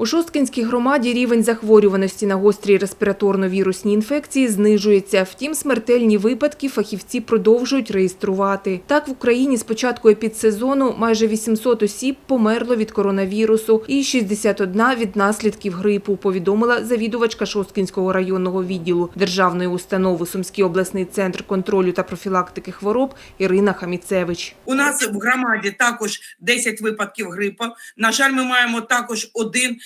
У Шосткинській громаді рівень захворюваності на гострі респіраторно-вірусні інфекції знижується. Втім, смертельні випадки фахівці продовжують реєструвати. Так, в Україні з початку епідсезону майже 800 осіб померло від коронавірусу і 61 від наслідків грипу, повідомила завідувачка Шосткинського районного відділу Державної установи Сумський обласний центр контролю та профілактики хвороб Ірина Хаміцевич. У нас в громаді також 10 випадків грипу. На жаль, ми маємо також один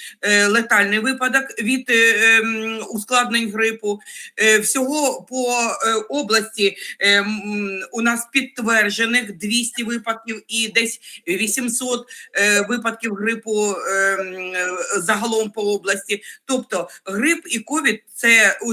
летальний випадок від е, ем, ускладнень грипу. Е, всього по е, області е, у нас підтверджених 200 випадків і десь 800 е, випадків грипу е, м, е, загалом по області. Тобто грип і ковід це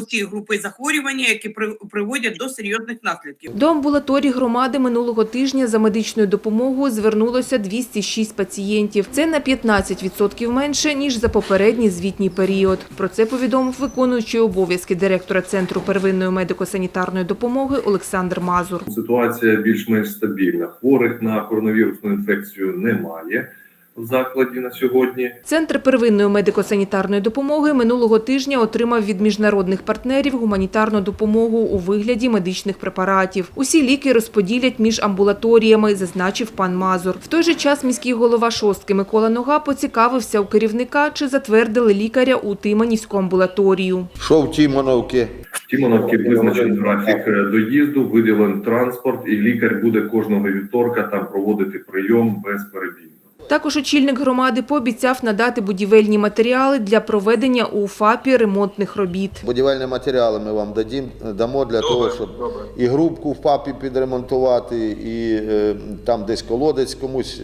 ті групи захворювання, які при- приводять до серйозних наслідків. До амбулаторій громади минулого тижня за медичною допомогою звернулося 206 пацієнтів. Це на 15% менше, ніж за попередній звітній період. Про це повідомив виконуючий обов'язки директора Центру первинної медико-санітарної допомоги Олександр Мазур. Ситуація більш-менш стабільна. Хворих на коронавірусну інфекцію немає в закладі на сьогодні. Центр первинної медико-санітарної допомоги минулого тижня отримав від міжнародних партнерів гуманітарну допомогу у вигляді медичних препаратів. Усі ліки розподілять між амбулаторіями, зазначив пан Мазур. В той же час міський голова шостки Микола Нога поцікавився у керівника, чи затвердили лікаря у Тиманівську амбулаторію. Що в Тімоновці? В Тімоновці визначений графік е, доїзду, виділен транспорт, і лікар буде кожного вівторка там проводити прийом безперебійно. Також очільник громади пообіцяв надати будівельні матеріали для проведення у ФАПі ремонтних робіт. Будівельні матеріали ми вам дадім, дамо для того, щоб і грубку в ФАПі підремонтувати, і е, там десь колодець комусь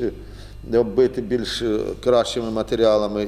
е, оббити більш е, кращими матеріалами,